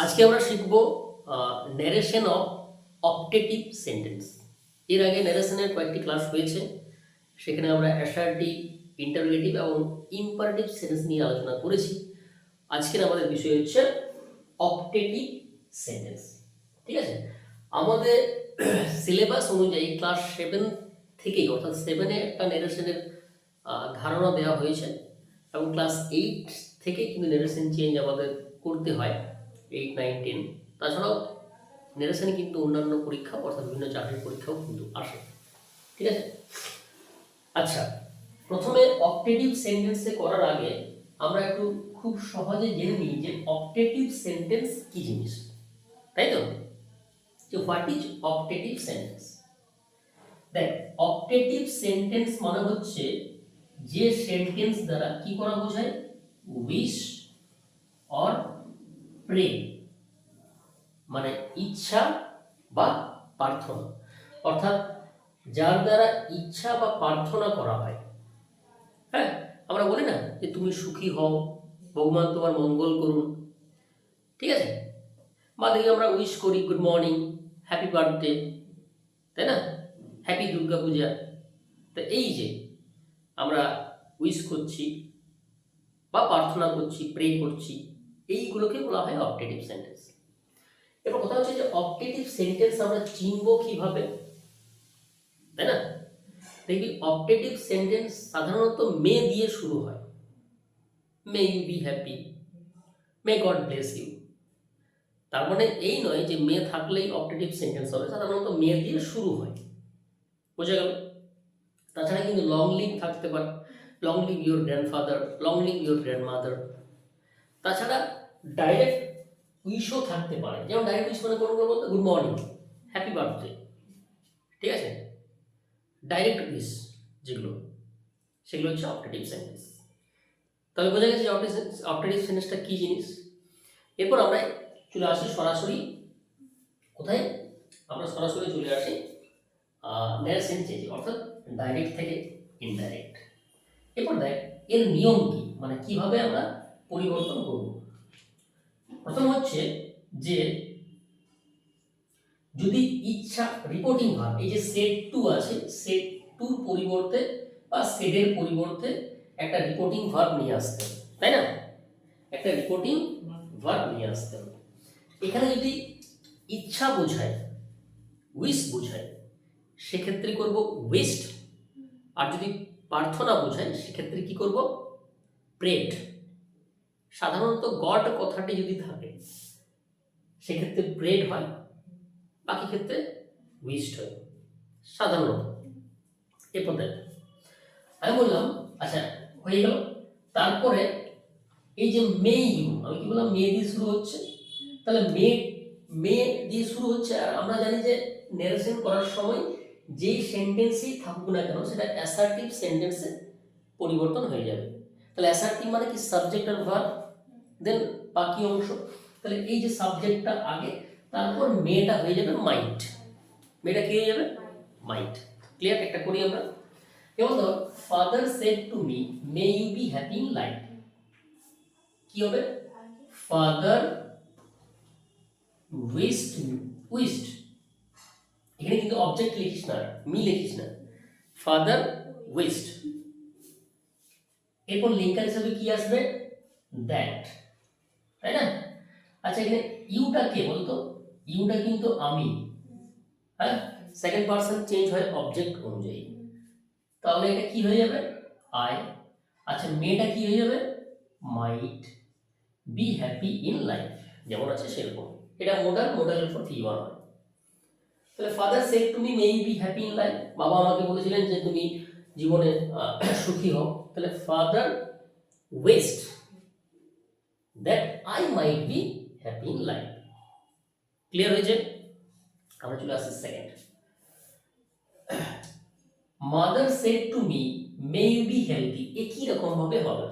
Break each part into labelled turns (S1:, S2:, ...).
S1: আজকে আমরা শিখব ন্যারেশন অফ অপটেটিভ সেন্টেন্স এর আগে ন্যারেশনের কয়েকটি ক্লাস হয়েছে। সেখানে আমরা অ্যাসার্টিভ ইন্টারোগেটিভ এবং ইম্পারেটিভ সেন্টেন্স নিয়ে আলোচনা করেছি। আজকের আমাদের বিষয় হচ্ছে অপটেটিভ সেন্টেন্স ঠিক আছে? আমাদের সিলেবাস অনুযায়ী ক্লাস সেভেন থেকেই, অর্থাৎ সেভেনে একটা ন্যারেশনের ধারণা দেওয়া হয়েছে এবং ক্লাস এইট থেকে কিন্তু ন্যারেশন চেঞ্জ আমাদের করতে হয়। এইট নাইন টেন তাছাড়াও কিন্তু অন্যান্য পরীক্ষা, অর্থাৎ বিভিন্ন চাকরির পরীক্ষাও কিন্তু আসে। ঠিক আছে? আচ্ছা প্রথমে অপটেটিভ সেন্টেন্সে করার আগে আমরা একটু খুব সহজে জেনে নিই যে অপটেটিভ সেন্টেন্স কি জিনিস। তাই তো? যে হোয়াট ইজ অপটেটিভ সেন্টেন্স? দেখ, অপটেটিভ সেন্টেন্স মানে হচ্ছে যে সেন্টেন্স দ্বারা কি করা বোঝায়? উইশ অর প্রে মানে ইচ্ছা বা প্রার্থনা। অর্থাৎ যার দ্বারা ইচ্ছা বা প্রার্থনা করা হয়। হ্যাঁ? আমরা বলি না যে তুমি সুখী হও, ভগবান তোমার মঙ্গল করুন। ঠিক আছে? বা দেখি আমরা উইশ করি গুড মর্নিং হ্যাপি বার্থডে তাই না? হ্যাপি দুর্গা পূজা। তো এই যে আমরা উইশ করছি বা প্রার্থনা করছি প্রে করছি এইগুলোকে বলা হয় অপটেটিভ সেন্টেন্স এবার কথা হচ্ছে যে অপটেটিভ সেন্টেন্স আমরা চিনব কীভাবে? তাই না? দেখবি অপটেটিভ সেন্টেন্স সাধারণত মে দিয়ে শুরু হয়। May you be happy may God bless you তার মানে এই নয় যে মে থাকলেই অপটেটিভ সেন্টেন্স হবে, সাধারণত মে দিয়ে শুরু হয়। বোঝা গেল? তাছাড়া কিন্তু লং লিভ থাকতে পারে। Long live your grandfather long live your grandmother তাছাড়া ডাইরেক্ট উইশও থাকতে পারে। যেমন ডাইরেক্ট উইশ মানে কোনো বলতে গুড মর্নিং হ্যাপি বার্থডে ঠিক আছে? ডাইরেক্ট উইশ যেগুলো, সেগুলো হচ্ছে অপটেটিভ সেন্টেন্স তবে বোঝা গেছে যে অপটেটিভ সেন্টেন্সটা কী জিনিস? এরপর আমরা চলে আসি সরাসরি, কোথায়? আমরা সরাসরি চলে আসি ন্যারেশন চেঞ্জ অর্থাৎ ডাইরেক্ট থেকে ইনডাইরেক্ট এরপর দেখ, এর নিয়ম কি? মানে কীভাবে আমরা পরিবর্তন করব? প্রথম হচ্ছে যে যদি ইচ্ছা রিপোর্টিং ভাব এই যে সেট টু আছে সেট টুর পরিবর্তে বা সেডের পরিবর্তে একটা রিপোর্টিং ভার্ব নিয়ে আসতে তাই না? একটা রিপোর্টিং ভার্ব নিয়ে আসতে হবে। এখানে যদি ইচ্ছা বোঝায় উইশ বোঝায়, সেক্ষেত্রে করব ওয়েস্ট আর যদি প্রার্থনা বোঝায়, সেক্ষেত্রে কি করব? প্রেড সাধারণত গড কথাটি যদি থাকে, সেক্ষেত্রে ব্রেড হয়, বাকি ক্ষেত্রে উইস্ট হয়, সাধারণত। এরপর দেখ আমি বললাম আচ্ছা হয়ে গেল। তারপরে এই যে মে ইউ আমি কি বললাম, মে দিয়ে শুরু হচ্ছে? তাহলে মে মে দিয়ে শুরু হচ্ছে, আর আমরা জানি যে ন্যারেশন করার সময় যেই সেন্টেন্সই থাকুক না কেন, সেটা অ্যাসার্টিভ সেন্টেন্সে পরিবর্তন হয়ে যাবে। তাহলে অ্যাসার্টিভ মানে কি? সাবজেক্ট আর ভার্ব দেন বাকি অংশ। তাহলে এই যে সাবজেক্টটা আগে, তারপর মেয়েটা হয়ে যাবে মাইন্ড মেয়েটা কি হয়ে যাবে? মাইন্ড ক্লিয়ার একটা করি আমরা। যেমন ধর father said to me may you be happy in life কি হবে? ফাদার উইস্ট উইস্ট এখানে কিন্তু অবজেক্ট লিখিস না মি লিখিস না। ফাদার ওয়েস্ট এরপর লিঙ্কার হিসাবে কি আসবে? দ্যাট তাই না? আচ্ছা এখানে ইউটা কে বলতো? ইউটা কিন্তু আমি। হ্যাঁ? সেকেন্ড পার্সন চেঞ্জ হয় অবজেক্ট অনুযায়ী। তাহলে এটা কি হয়ে যাবে? আই আচ্ছা মেয়েটা কি হয়ে যাবে? Might be happy in life যেমন আছে সেরকম। এটা মোডাল মোডালের উপর ভি ওয়ান হয়। তাহলে father said may be happy in life বাবা আমাকে বলেছিলেন যে, তুমি জীবনে সুখী হও। তাহলে father wished that I might be happy in life clear হয়েছে আমরা চলে আসছি second mother said to me may you be healthy একই রকম ভাবে হবে?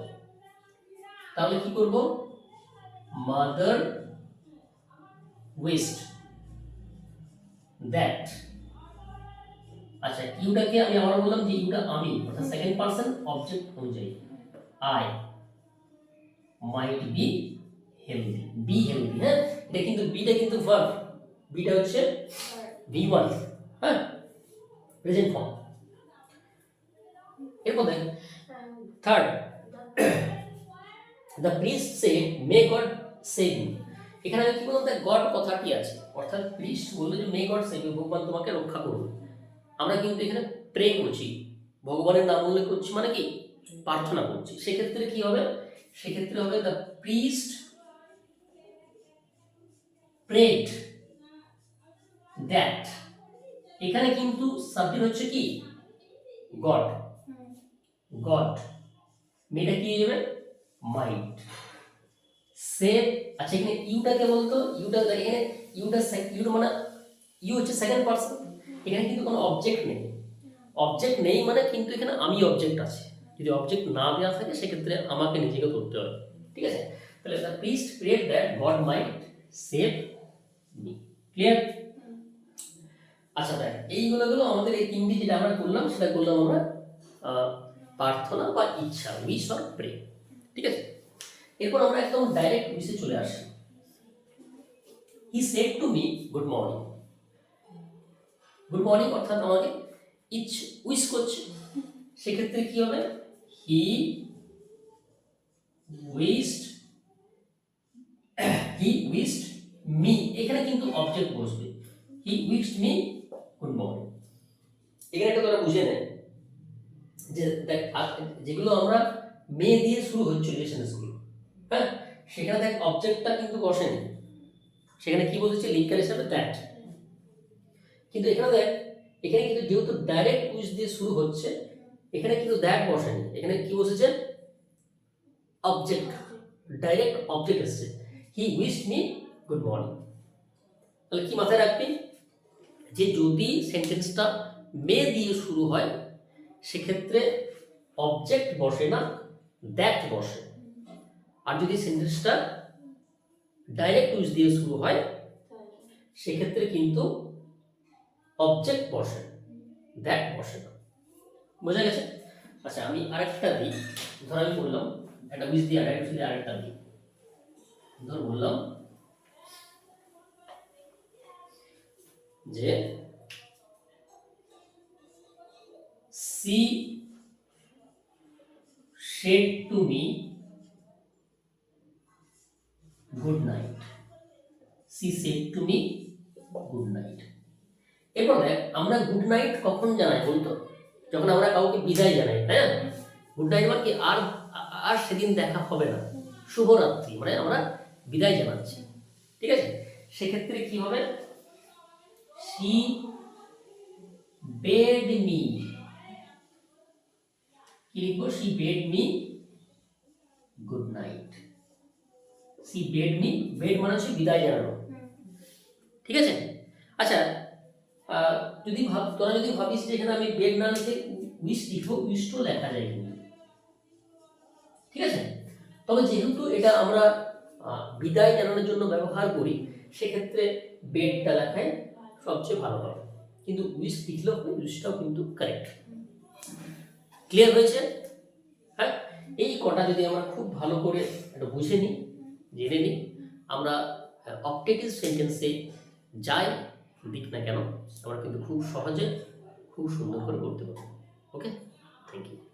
S1: তাহলে কি করব? মাদার ওয়েস্ট দ্যাট আচ্ছা ইউটাকে আমি আবার বললাম যে ইউটা আমি, অর্থাৎ সেকেন্ড পার্সন অবজেক্ট অনুযায়ী। I might be healthy be healthy হ্যাঁ? এটা কিন্তু বিটা কিন্তু ভার্ব বিটা হচ্ছে ভি ওয়ান হ্যাঁ? প্রেজেন্ট ফর্ম এরপর দেখ third the priest say may God save me এখানে কি বলতে গড কথাটি আছে। অর্থাৎ প্রিস্ট বলল যে মে গড সেভ ইউ ভগবান তোমাকে রক্ষা করুন আমরা কিন্তু এখানে প্রে করছি। ভগবানের নাম উল্লেখ করছি মানে কি? প্রার্থনা করছি। সেক্ষেত্রে কি হবে? সেক্ষেত্রে হবে দ্য প্রিস্ট প্রেড দ্যাট এখানে কিন্তু সাবজেক্ট হচ্ছে কি? গড গড মেয়েটা কি হয়ে যাবে? মাইন্ড সেভ আচ্ছা এখানে ইউটাকে বলতো? ইউটা এখানে ইউটা ইউটা মানে ইউ হচ্ছে সেকেন্ড পার্সন এখানে কিন্তু কোনো অবজেক্ট নেই। অবজেক্ট নেই মানে কিন্তু এখানে আমি অবজেক্ট আছে। যদি অবজেক্ট না দেওয়া থাকে, সেক্ষেত্রে আমাকে নিজেকে ধরতে হবে ঠিক আছে? তাহলে the priest create that God mind save clear আচ্ছা দেখ এইগুলো গুলো আমাদের এই তিনটি যেটা আমরা করলাম, সেটা করলাম আমরা প্রার্থনা বা ইচ্ছা উইশ অর প্রে ঠিক আছে? এরপর আমরা একদম ডাইরেক্ট উইশে চলে আসি। He said to me good morning good morning অর্থাৎ আমাকে ইচ উইশ করছে। সেক্ষেত্রে কি হবে? He wished he wished me এখানে কিন্তু অবজেক্ট বসবে। He wished me good morning এখানে একটা তোরা বুঝে নেয়। যে দেখ যেগুলো আমরা মে দিয়ে শুরু হচ্ছে রিলেশনসগুলো হ্যাঁ? সেখানে দেখ অবজেক্টটা কিন্তু বসেনি। সেখানে কি বলছে লিঙ্কার হিসাবে দ্যাট কিন্তু এখানে দেখ, এখানে কিন্তু যেহেতু ডাইরেক্ট উইচ দিয়ে শুরু হচ্ছে, এখানে কিন্তু দ্যাট বসেনি। এখানে কি বসেছে? অবজেক্ট ডাইরেক্ট অবজেক্ট এসছে। He wish me good morning তাহলে কি মাথায় রাখবি? যে যদি সেন্টেন্সটা মে দিয়ে শুরু হয়, সেক্ষেত্রে অবজেক্ট বসে না দ্যাট বসে। আর যদি সেন্টেন্সটা ডাইরেক্ট ইউজ দিয়ে শুরু হয়, সেক্ষেত্রে কিন্তু অবজেক্ট বসে দ্যাট বসে না। বোঝা গেছে? আচ্ছা আমি আরেকটা দিই। ধর আমি বললাম, একটা উইজ দিয়ে আরেকটা দিয়ে আরেকটা দিই। ধর বললাম যে she said to me, good night. She said to me, good night. এরপর আমরা গুড নাইট কখন জানাই বলতো? যখন আমরা কাউকে বিদায় জানাই তাই না গুড নাইট মানে কি আর আর সেদিন দেখা হবে না। শুভরাত্রি মানে আমরা বিদায় জানাচ্ছি। ঠিক আছে? সেক্ষেত্রে কি হবে? সি বেড মি কি লিখব? She bade me good night she bade me bade মানে হচ্ছে বিদায় জানানো। ঠিক আছে? আচ্ছা যদি ভাব, তোরা যদি ভাবিস যে এখানে আমি বেড না লিখে উইশ লিখব উইশটাও লেখা যায় কিন্তু ঠিক আছে? তবে যেহেতু এটা আমরা বিদায় জানানোর জন্য ব্যবহার করি, সেক্ষেত্রে বেডটা লেখায় সবচেয়ে ভালো হবে কিন্তু উইশ লিখলেও হবে উইশটাও কিন্তু কারেক্ট ক্লিয়ার হয়েছে? হ্যাঁ? এই কটা যদি আমরা খুব ভালো করে একটা বুঝে নিই, জেনে নিই, আমরা অপটেটিভ সেন্টেন্সে যাই, দিক না কেন, আমরা কিন্তু খুব সহজে, খুব সুন্দর করে করতে পারব। Okay thank you